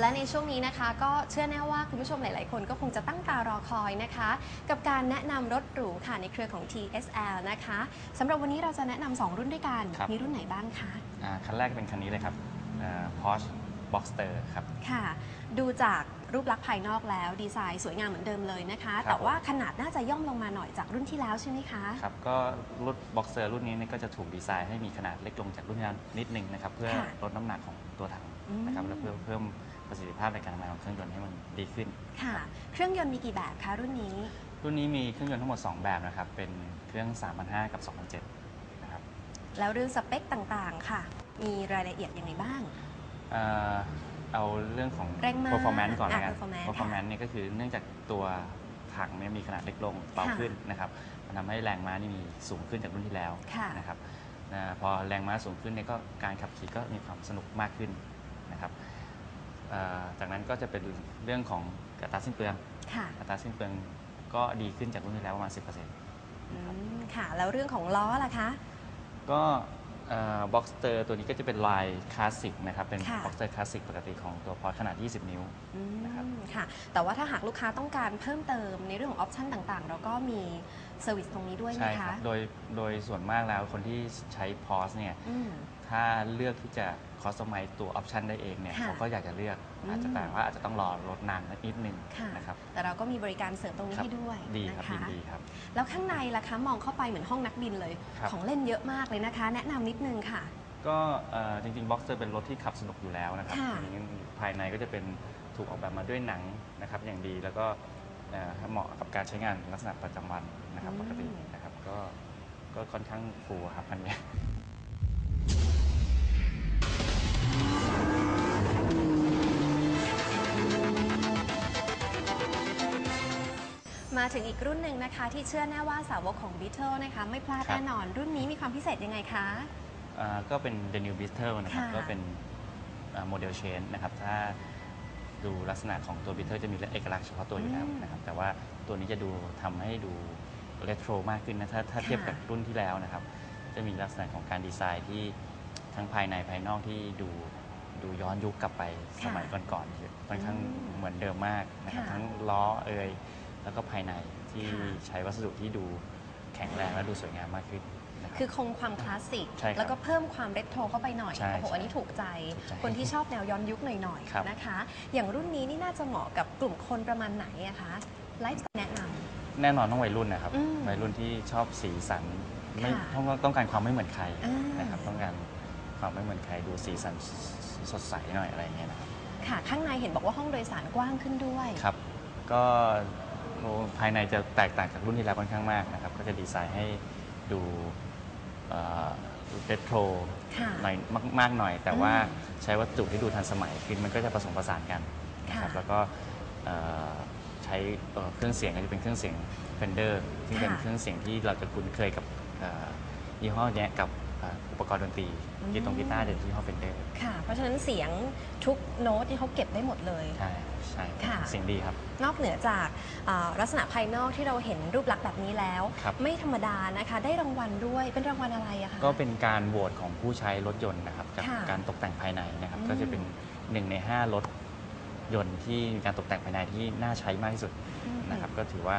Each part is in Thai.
และในช่วงนี้นะคะ ก็เชื่อแน่ว่าคุณผู้ชมหลาย ๆ คนก็คงจะตั้งตารอคอยนะคะ กับการแนะนำรถหรูค่ะในเครือของ TSL นะคะสำหรับวันนี้เราจะแนะนำสองรุ่นด้วยกัน ครับ มีรุ่นไหนบ้างคะ อ่าคันแรกเป็นคันนี้เลยครับอ่า Porsche Boxster ครับ ค่ะ ดูจากรูปลักษณ์ภายนอกแล้วดีไซน์สวยงามเหมือนเดิมเลยนะคะ ครับ แต่ว่าขนาดน่าจะย่อมลงมาหน่อยจากรุ่นที่แล้วใช่ไหมคะ ครับก็รุ่น Boxster รุ่นนี้เนี่ยก็จะถูกดีไซน์ให้มีขนาดเล็กลงจากรุ่นที่แล้วนิดนึงนะครับ เพื่อค่ะลดน้ำหนักของตัวถังอืมนะครับ และเพื่อเพิ่ม ประสิทธิภาพในการทำงานของเครื่องยนต์ให้มันดีขึ้น ค่ะ เครื่องยนต์มีกี่แบบคะรุ่นนี้ รุ่นนี้มีเครื่องยนต์ทั้งหมด 2 แบบนะครับ เป็นเครื่อง 3,500 กับ 2,700 นะครับแล้วเรื่องสเปคต่างๆ ค่ะ มีรายละเอียดยังไงบ้าง เอ่อเอาเรื่องของ แรงม้า performance ก่อนแล้วกัน อะ performance performance เนี่ยก็คือเนื่องจากตัวถังเนี่ยมีขนาดเล็กลงเบาค่ะขึ้นนะครับมันทำให้แรงม้านี่มีสูงขึ้นจากรุ่นที่แล้วค่ะ นะครับอ่าพอแรงม้าสูงขึ้นเนี่ยก็การขับขี่ก็มีความสนุกมากขึ้นนะครับอ่า จากนั้นก็จะเป็นเรื่องของอัตราสิ้นเปลืองค่ะอัตราสิ้นเปลืองก็ดีขึ้นจากรุ่นที่แล้วประมาณ 10%อืมค่ะ แล้วเรื่องของล้อล่ะคะ ก็บ็อกสเตอร์ตัวนี้ก็จะเป็นลายคลาสสิกนะครับ เป็นค่ะ บ็อกสเตอร์คลาสสิกปกติของตัวพอร์ขนาด 20 นิ้ว อืมนะครับ ค่ะ แต่ว่าถ้าหากลูกค้าต้องการเพิ่มเติมในเรื่องของออปชันต่างๆ เราก็มีเซอร์วิสตรงนี้ด้วยไหมใช่คคะรับโดยโดยส่วนมากแล้วคนที่ใช้พอสเนี่ย อืม ถ้าเลือกที่จะคอสตอมไมซ์ตัวออปชันได้เองเนี่ยค่ะเขาก็อยากจะเลือกอืมอาจจะแต่ว่าอาจจะต้องรอรถนานนิดนึงค่ะ นะครับ แต่เราก็มีบริการเสริมตรงนี้ครับ ให้ด้วยดีครับนะยิคะ นดีครับ แล้วข้างในล่ะคะมองเข้าไปเหมือนห้องนักบินเลย ครับ ของเล่นเยอะมากเลยนะคะ แนะนำนิดนึงค่ะ ก็เอ่อจริงๆบ็อกเซอร์เป็นรถที่ขับสนุกอยู่แล้วนะครับค่ะทีนี้ภายในก็จะเป็นถูกออกแบบมาด้วยหนังนะครับอย่างดีแล้วก็เอ่อเหมาะกับการใช้งานลักษณะประจำวันนะครับปกตินะครับก็ก็ค่อนข้างฟูลครับคันนี้ มาถึงอีกรุ่นหนึ่งนะคะ ที่เชื่อแน่ว่าสาวกของ Beetle นะคะ ไม่พลาดครับ แน่นอน รุ่นนี้มีความพิเศษยังไงคะ อ่าก็เป็น The New Beetle นะครับ ค่ะ ก็เป็นโมเดลเชนนะครับ ถ้าดูลักษณะของตัว Beetle จะมีเอกลักษณ์เฉพาะตัวอยู่แล้วอืมนะครับ แต่ว่าตัวนี้จะดูทำให้ดูเรโทรมากขึ้นนะ ถ้าถ้าเทียบค่ะกับรุ่นที่แล้วนะครับ จะมีลักษณะของการดีไซน์ที่ทั้งภายในภายนอกที่ดูดูย้อนยุคกลับไปสมัยก่อนๆที่ค่อนข้างอืมเหมือนเดิมมากนะครับ ค่ะ ทั้งล้อเอย แล้วก็ภายในที่ค่ะใช้วัสดุที่ดูแข็งแรงและดูสวยงามมากขึ้นนะครับ คือคงความคลาสสิก ใช่ครับแล้วก็เพิ่มความเรโทรเข้าไปหน่อยใช่โอ้โหใช่อันนี้ถูกใจ ถูกใจคนที่ชอบแนวย้อนยุคหน่อยครับ ๆนะคะ อย่างรุ่นนี้นี่น่าจะเหมาะกับกลุ่มคนประมาณไหนอะคะไลฟ์แนะนำแน่นอนต้องวัยรุ่นนะครับ อืมวัยรุ่นที่ชอบสีสันไม่ค่ะต้องต้องการความไม่เหมือนใครอ่านนะครับต้องการความไม่เหมือนใครดูสีสันสดใสหน่อยอะไรอย่างเงี้ยนะครับค่ะ ข้างในเห็นบอกว่าห้องโดยสารกว้างขึ้นด้วย ครับ ก็ ภายในจะแตกต่างจากรุ่นที่แล้วค่อนข้างมากนะครับ ก็จะดีไซน์ให้ดูเรโทรค่ะหน่อยมากมากหน่อย แต่ว่าอืมใช้วัสดุที่ดูทันสมัยคือมันก็จะผสมผสานกันนะครับค่ะแล้วก็เอ่อใช้เอ่อเครื่องเสียงก็จะเป็นเครื่องเสียง Fender ซึ่งเป็นค่ะเครื่องเสียงที่เราจะคุ้นเคยกับเอ่อยี่ห้อเนี้ยกับเอ่ออุปกรณ์ดนตรีอืมกีตงกีตาร์เด่นที่ยี่ห้อ Fender ค่ะ เพราะฉะนั้นเสียงทุกโน้ตที่เขาเก็บได้หมดเลย ใช่ใช่ค่ะ เสียงดีครับ นอกเหนือจากอ่าลักษณะภายนอกที่เราเห็นรูปลักษณ์แบบนี้แล้ว ครับ ไม่ธรรมดานะคะ ได้รางวัลด้วยเป็นรางวัลอะไรอะคะ ก็เป็นการโหวตของผู้ใช้รถยนต์นะครับกับค่ะการตกแต่งภายในนะครับ อืม ก็จะเป็นหนึ่งใน5รถยนต์ที่มีการตกแต่งภายในที่น่าใช้มากที่สุดอืม นะครับ ก็ถือว่า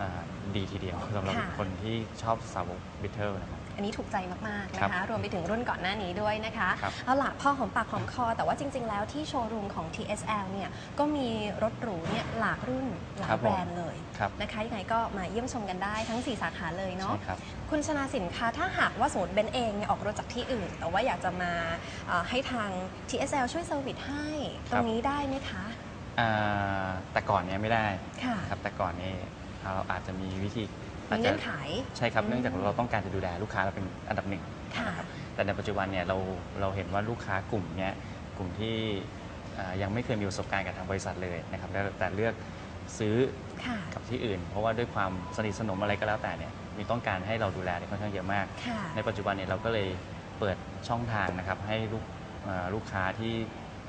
อ่าดีทีเดียวสำหรับค่ะ คนที่ชอบสาวกบิทเทิลนะครับ อันนี้ถูกใจมากๆครันะบคะรวมไปถึงรุ่นก่อนหน้านี้ด้วยนะคะครับเอาล่ะพอหอมปากหอมคอ แต่ว่าจริง ๆ แล้วที่โชว์รูมของ TSL เนี่ยก็มีรถหรูเนี่ยหลากรุ่นหลาครัยบแบผมรนด์เลยครับนะคะยังไงก็มาเยี่ยมชมกันได้ทั้ง 4 สาขาเลยเนาะใช่ครับคุณชนาสินคะถ้าหากว่าสมมติเบนเองเนี่ยออกรถจากที่อื่น แต่ว่าอยากจะมาเอ่อให้ทาง TSL ช่วยเซอร์วิสให้ตรงนี้ได้ไหมคะอ่าแต่ก่อนเนี้ยไม่ได้ค่ะครับแต่ก่อนนี้เราอาจจะมีวิธี มีอาจจะเงื่อนไขใช่ครับอืมเนื่องจากเราต้องการจะดูแลลูกค้าเราเป็นอันดับหนึ่งค่ะนะครับแต่ในปัจจุบันเนี่ยเราเราเห็นว่าลูกค้ากลุ่มเนี้ยกลุ่มที่อ่ายังไม่เคยมีประสบการณ์กับทางบริษัทเลยนะครับแล้วแต่เลือกซื้อค่ะ กับที่อื่น เพราะว่าด้วยความสนิทสนมอะไรก็แล้วแต่เนี่ยมีต้องการให้เราดูแลเนี่ยค่อนข้างเยอะมาก ค่ะ ในปัจจุบันเนี่ยเราก็เลยเปิดช่องทางนะครับให้ลูกอ่าลูกค้าที่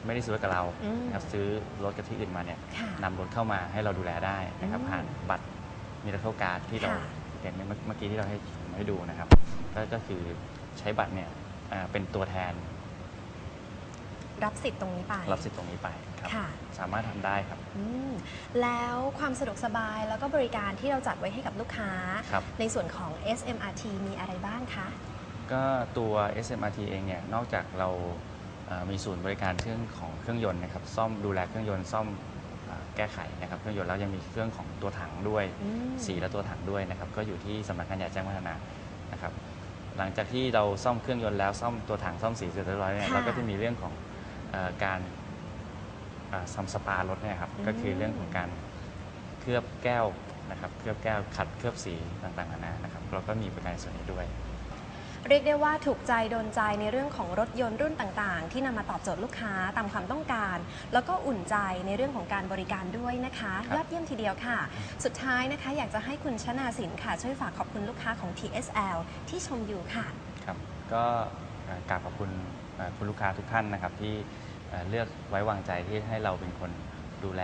ไม่ได้ซื้อรถกับเราอืมนะครับซื้อรถกับที่อื่นมาเนี่ยค่ะนำรถเข้ามาให้เราดูแลได้นะครับอืม ผ่านบัตร มิราเคิลการ์ดที่เราค่ะ เห็นเมื่อเมื่อกี้ที่เราให้ให้ดูนะครับก็ก็คือใช้บัตรเนี่ยอ่าเป็นตัวแทนรับสิทธิ์ตรงนี้ไปรับสิทธิ์ตรงนี้ไปครับ ค่ะสามารถทำได้ครับอืมแล้วความสะดวกสบายแล้วก็บริการที่เราจัดไว้ให้กับลูกค้า ครับ ในส่วนของ SMRT มีอะไรบ้างคะ ก็ตัว SMRT เองเนี่ย นอกจากเราเอ่อมีศูนย์บริการเครื่องของเครื่องยนต์นะครับ ซ่อมดูแลเครื่องยนต์ซ่อมเอ่อ แก้ไขนะครับเครื่องยนต์แล้วยังมีเครื่องของตัวถังด้วยอืมสีและตัวถังด้วยนะครับก็อยู่ที่สำนักงานใหญ่แจ้งวัฒนะนะครับหลังจากที่เราซ่อมเครื่องยนต์แล้วซ่อมตัวถังซ่อมสีเสร็จเรียบร้อยเนี่ยค่ะเราก็จะมีเรื่องของเออการเอ่อทำสปารถเนี่ยครับอืม ก็คือเรื่องของการเคลือบแก้วนะครับเคลือบแก้วขัดเคลือบสีต่างๆนานานะครับเราก็มีบริการในส่วนนี้ด้วย เรียกได้ว่าถูกใจโดนใจในเรื่องของรถยนต์รุ่นต่างๆ ที่นำมาตอบโจทย์ลูกค้าตามความต้องการ แล้วก็อุ่นใจในเรื่องของการบริการด้วยนะคะ ครับ ยอดเยี่ยมทีเดียวค่ะ สุดท้ายนะคะ อยากจะให้คุณชนาสินค่ะ ช่วยฝากขอบคุณลูกค้าของ TSL ที่ชมอยู่ค่ะ ครับ ก็เอ่อกราบขอบคุณเอ่อคุณลูกค้าทุกท่านนะครับที่เอ่อเลือกไว้วางใจที่ให้เราเป็นคนดูแล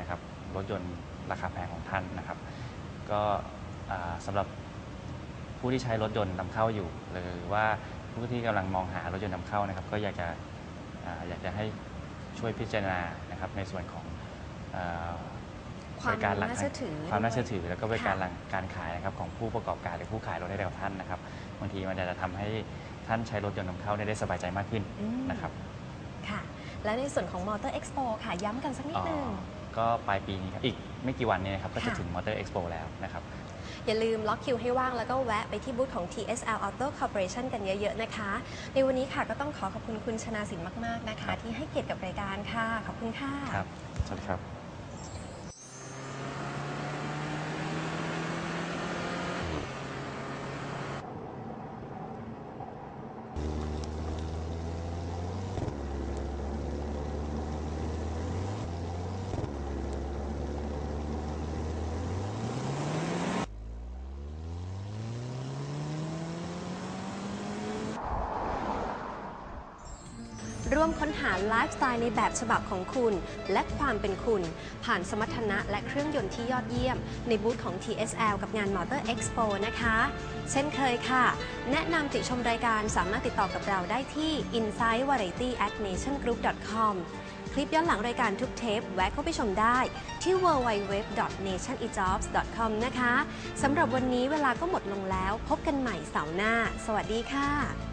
นะครับรถยนต์ราคาแพงของท่านนะครับ ก็อ่าสำหรับ ผู้ที่ใช้รถยนต์นำเข้าอยู่ หรือว่าผู้ที่กำลังมองหารถยนต์นำเข้านะครับ ก็อยากจะอ่าอยากจะให้ช่วยพิจารณานะครับในส่วนของเอ่อความบริการหลังน่าเชื่อถือความน่าเชื่อด้วยถือ แล้วก็บริการค่ะหลังการขายนะครับของผู้ประกอบการหรือผู้ขายรถให้กับท่านนะครับบางทีมันจะทำให้ท่านใช้รถยนต์นำเข้าได้สบายใจมากขึ้นอืมนะครับ ค่ะ และในส่วนของ Motor Expo ค่ะ ย้ำกันสักนิดนึงก็ปลายปีนี้ครับ อีกไม่กี่วันนี้นะครับ ก็จะค่ะ ถึง Motor Expo แล้วนะครับ อย่าลืมล็อกคิวให้ว่างแล้วก็แวะไปที่บูธของ TSL Auto Corporation กันเยอะๆนะคะ ในวันนี้ค่ะก็ต้องขอขอบคุณคุณชนาสินมากๆนะคะครับที่ให้เกียรติกับรายการค่ะ ขอบคุณค่ะครับสวัสดีครับ ร่วมค้นหาไลฟ์สไตล์ในแบบฉบับของคุณ และความเป็นคุณ ผ่านสมรรถนะและเครื่องยนต์ที่ยอดเยี่ยม ในบูธของ TSL กับงาน Motor Expo นะคะ เช่นเคยค่ะ แนะนำติชมรายการสามารถติดต่อกับเราได้ที่ insight variety at nationgroup com คลิปย้อนหลังรายการทุกเทป แวะเข้าไปชมได้ที่ www.nationejobs.com นะคะสำหรับวันนี้เวลาก็หมดลงแล้ว พบกันใหม่เสาร์หน้า สวัสดีค่ะ